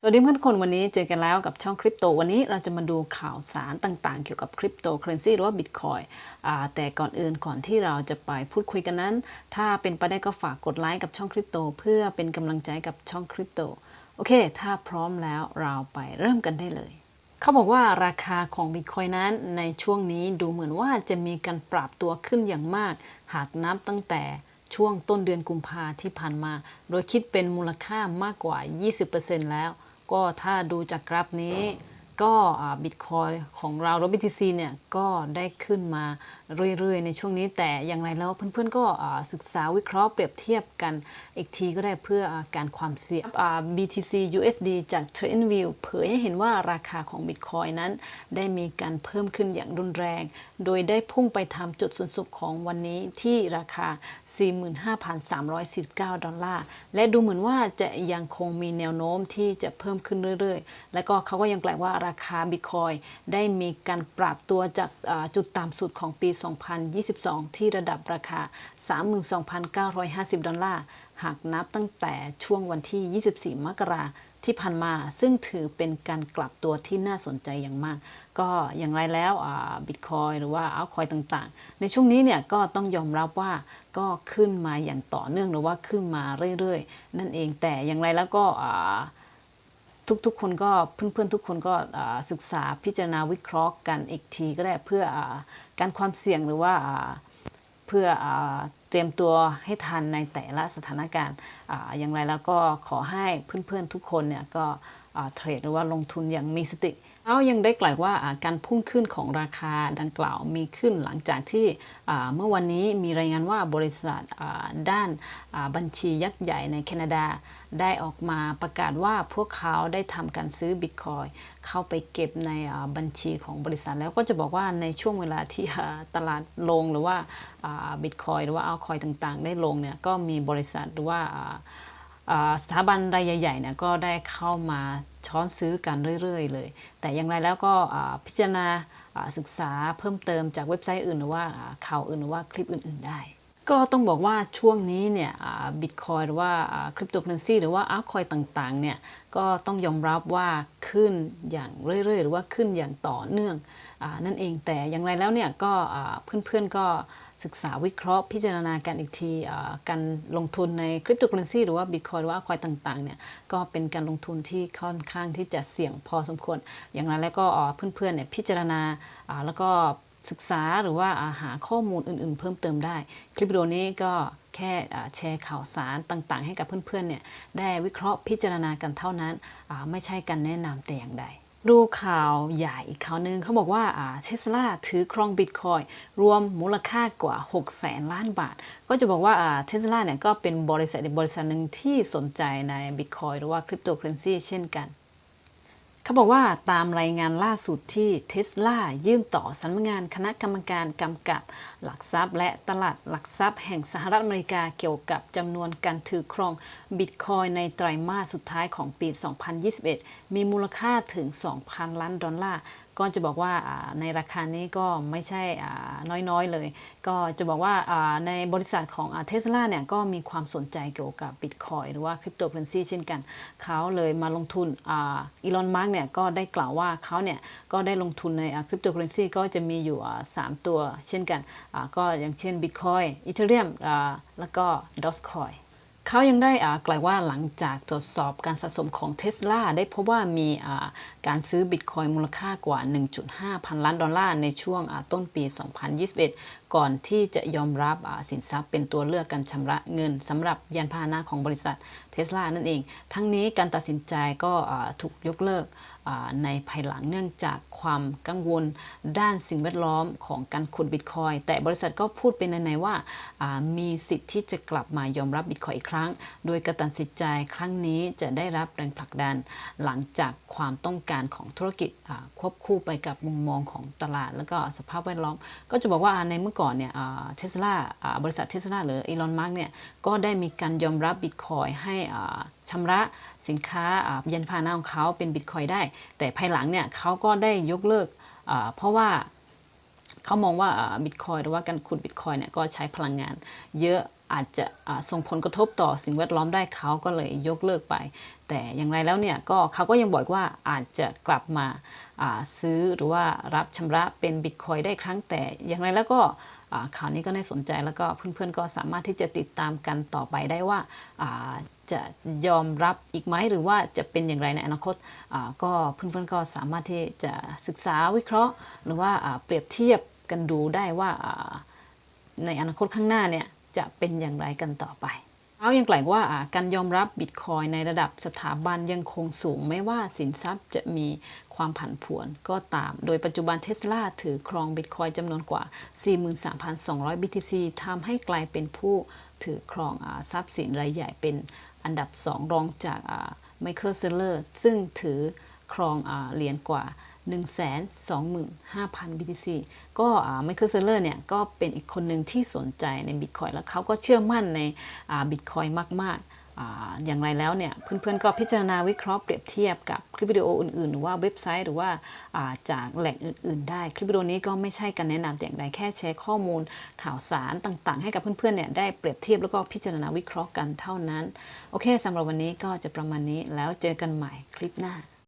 สวัสดีเพื่อนคนวันนี้เจอกันแล้วกับช่องคริปโตวันนี้เราจะมาดูข่าวสารต่างๆ เกี่ยวกับคริปโตเคอเรนซีหรือว่าบิตคอยแต่ก่อนอื่นก่อนที่เราจะไปพูดคุยกันนั้น ถ้าเป็นไปได้ก็ฝากกดไลค์กับช่องคริปโตเพื่อเป็นกำลังใจกับช่องคริปโตโอเค ถ้าพร้อมแล้วเราไปเริ่มกันได้เลย เขาบอกว่าราคาของบิตคอยนั้นในช่วงนี้ดูเหมือนว่าจะมีการปรับตัวขึ้นอย่างมาก หากนับตั้งแต่ช่วงต้นเดือนกุมภาที่ผ่านมา โดยคิดเป็นมูลค่ามากกว่า 20%แล้ว ก็ถ้าดูจากกราฟนี้ก็บิตคอยของเราหรือ BTC เนี่ยก็ได้ขึ้นมาเรื่อย ๆ ในช่วงนี้แต่อย่างไรแล้วเพื่อนๆก็ศึกษาวิเคราะห์เปรียบเทียบกันอีกทีก็ได้เพื่อการความเสี่ยง BTC USD จาก TradingView เผยให้เห็นว่าราคาของบิตคอยนั้น ได้มีการเพิ่มขึ้นอย่างรุนแรง โดยได้พุ่งไปทำจุดสูงสุดของวันนี้ที่ราคา 45,349 ดอลลาร์ และดูเหมือนว่าจะยังคงมีแนวโน้มที่จะเพิ่มขึ้นเรื่อยๆ และก็เขาก็ยังกล่าวว่าราคาบิตคอยได้มีการปรับตัวจากจุดต่ำสุดของปี 2022 ที่ระดับราคา 32,950 ดอลลาร์ หากนับตั้งแต่ช่วงวันที่ 24 มกรา ที่ผ่านมา ซึ่งถือเป็นการกลับตัวที่น่าสนใจอย่างมาก ก็อย่างไรแล้วบิตคอยหรือว่าอัลคอยต่างๆ ในช่วงนี้เนี่ยก็ต้องยอมรับว่าก็ขึ้นมาอย่างต่อเนื่องหรือว่าขึ้นมาเรื่อยๆ นั่นเองแต่อย่างไรแล้วก็ทุกๆ คนก็เพื่อนๆทุกคนก็ศึกษาพิจารณาวิเคราะห์กันอีกทีก็ได้เพื่อการความเสี่ยงหรือว่าเพื่อ เตรียมตัวให้ทันในแต่ละสถานการณ์อย่างไรแล้วก็ขอให้เพื่อนๆทุกคนเนี่ยก็ เทรดหรือว่าลงทุนอย่างมีสติเอายังได้กล่าวว่าการพุ่งขึ้นของราคาดังกล่าวมีขึ้นหลังจากที่เมื่อวันนี้มีรายงานว่าบริษัทด้านบัญชียักษ์ใหญ่ในแคนาดา ได้ออกมาประกาศว่าพวกเขาได้ทำการซื้อบิตคอยเข้าไปเก็บในบัญชีของบริษัท แล้วก็จะบอกว่าในช่วงเวลาที่ตลาดลงหรือว่าบิตคอยหรือว่าเอัลคอยต่างๆ ได้ลงเนี่ยก็มีบริษัทหรือว่า สถาบันรายใหญ่ๆเนี่ยก็ได้เข้ามาช้อนซื้อกันเรื่อย ๆ เลย แต่อย่างไรแล้วก็พิจารณาศึกษาเพิ่มเติมจากเว็บไซต์อื่นหรือว่าข่าวอื่นหรือว่าคลิปอื่น ๆ ได้ ก็ต้องบอกว่าช่วงนี้เนี่ยบิตคอยหรือว่าคริปโตเคอเรนซีหรือว่าอาร์คอยต่างๆเนี่ยก็ต้องยอมรับว่าขึ้นอย่างเรื่อย ๆ หรือว่าขึ้นอย่างต่อเนื่องอนั่นเองแต่อย่างไรแล้วเนี่ยก็เพื่อนๆก็ ศึกษาวิเคราะห์พิจารณากันอีกทีการลงทุนในคริปโตเคอเรนซีหรือว่าบิตคอยหรือว่าคอยต่างๆเนี่ยก็เป็นการลงทุนที่ค่อนข้างที่จะเสี่ยงพอสมควร อย่างไรแล้วก็เพื่อนๆเนี่ยพิจารณาแล้วก็ศึกษาหรือว่าหาข้อมูลอื่นๆ เพิ่มเติมได้ คลิปวิดีโอนี้ก็แค่แชร์ข่าวสารต่างๆ ให้กับเพื่อนๆเนี่ยได้วิเคราะห์พิจารณากันเท่านั้นไม่ใช่การแนะนำแต่อย่างใด ดูข่าวใหญ่อีกข่าวหนึ่งเขาบอกว่าเทสลาถือครองบิตคอยรวมมูลค่ากว่า6แสนล้านบาท ก็จะบอกว่าเทสลาเนี่ยก็เป็นบริษัทบริษัทหนึ่งที่สนใจในบิตคอยหรือว่าคริปโตเคอเรนซีเช่นกัน เขาบอกว่าตามรายงานล่าสุดที่เทสลายื่นต่อสำนักงานคณะกรรมการกำกับ หลักทรัพย์ และตลาดหลักทรัพย์แห่งสหรัฐอเมริกาเกี่ยวกับจำนวนการถือครองบิตคอยในไตรมาสสุดท้ายของปี 2021 มีมูลค่าถึง 2,000 ล้านดอลลาร์ ก็จะบอกว่าในราคานี้ก็ไม่ใช่น้อยๆเลย ก็จะบอกว่าในบริษัทของเทสลาเนี่ยก็มีความสนใจเกี่ยวกับบิตคอยหรือว่าคริปโตเคอเรนซีเช่นกัน เขาเลยมาลงทุนอีลอนมาร์กเนี่ยก็ได้กล่าวว่าเขาเนี่ยก็ได้ลงทุนในคริปโตเคอเรนซีก็จะมีอยู่ 3 ตัวเช่นกัน ก็อย่างเช่นบิตคอยอีเทเรียมแล้วก็ดอสคอย เขายังได้กล่าวว่าหลังจากตรวจสอบการสะสมของเทสลาได้พบว่ามีการซื้อบิตคอยมูลค่ากว่า 1.5 พันล้านดอลลาร์ในช่วงต้นปี 2021 ก่อนที่จะยอมรับสินทรัพย์เป็นตัวเลือกการชำระเงินสำหรับยานพาหนะของบริษัทเทสลานั่นเอง ทั้งนี้การตัดสินใจก็ถูกยกเลิก ในภายหลังเนื่องจากความกังวลด้านสิ่งแวดล้อมของการขุดบิตคอยแต่บริษัทก็พูดเป็นในๆว่ามีสิทธิ์ที่จะกลับมายอมรับบิตคอยอีกครั้ง โดยการตัดสินใจครั้งนี้จะได้รับแรงผลักดันหลังจากความต้องการของธุรกิจควบคู่ไปกับมุมมองของตลาด แล้วก็สภาพแวดล้อม ก็จะบอกว่าในเมื่อก่อนเนี่ยเทสลาบริษัทเทสลาหรืออีลอนมาร์กเนี่ยก็ได้มีการยอมรับบิตคอยให้ชำระสินค้ายันพาหนะของเขาเป็นบิตคอยได้ แต่ภายหลังเนี่ยเขาก็ได้ยกเลิก เพราะว่าเขามองว่าบิตคอยหรือว่าการขุดบิตคอยเนี่ยก็ใช้พลังงานเยอะ อาจจะส่งผลกระทบต่อสิ่งแวดล้อมได้เขาก็เลยยกเลิกไป แต่อย่างไรแล้วเนี่ยก็เขาก็ยังบอกว่าอาจจะกลับมาซื้อหรือว่ารับชำระเป็นบิตคอยได้ครั้งแต่อย่างไรแล้วก็ข่าวนี้ก็น่าสนใจแล้วก็เพื่อนๆก็สามารถที่จะติดตามกันต่อไปได้ว่าจะยอมรับอีกไหมหรือว่าจะเป็นอย่างไรในอนาคตก็เพื่อนๆก็สามารถที่จะศึกษาวิเคราะห์ หรือว่าเปรียบเทียบกันดูได้ว่าในอนาคตข้างหน้าเนี่ย จะเป็นอย่างไรกันต่อไปเอายังกล่าวว่าการยอมรับบิตคอยในระดับสถาบันยังคงสูงไม่ว่าสินทรัพย์จะมีความผันผวนก็ตาม โดยปัจจุบันเทสลาถือครองบิตคอยจำนวนกว่า 43,200 BTC ทำให้กลายเป็นผู้ถือครองอทรัพย์สินรายใหญ่เป็นอันดับ 2 รองจากไมเคิลเซเลอร์ซึ่งถือครองอเหรียญกว่า 125,000 BTC ก็ไมเคิลเซเลอร์เนี่ยก็เป็นอีกคนหนึ่งที่สนใจในบิตคอยแล้วเขาก็เชื่อมั่นในบิตคอยมากๆออย่างไรแล้วเนี่ยเพื่อนๆก็พิจารณาวิเคราะห์เปรียบเทียบกับคลิปวิดีโออื่นๆ หรือว่าเว็บไซต์หรือว่าาจากแหล่งอื่น ๆ ได้ คลิปวิดีโอนี้ก็ไม่ใช่การแนะนำแต่อย่างใดแค่แชร์ข้อมูลข่าวสารต่างๆ ให้กับเพื่อนๆเนี่ยได้เปรียบเทียบแล้วก็พิจารณาวิเคราะห์กันเท่านั้น โอเคสำหรับวันนี้ก็จะประมาณนี้แล้วเจอกันใหม่คลิปหน้า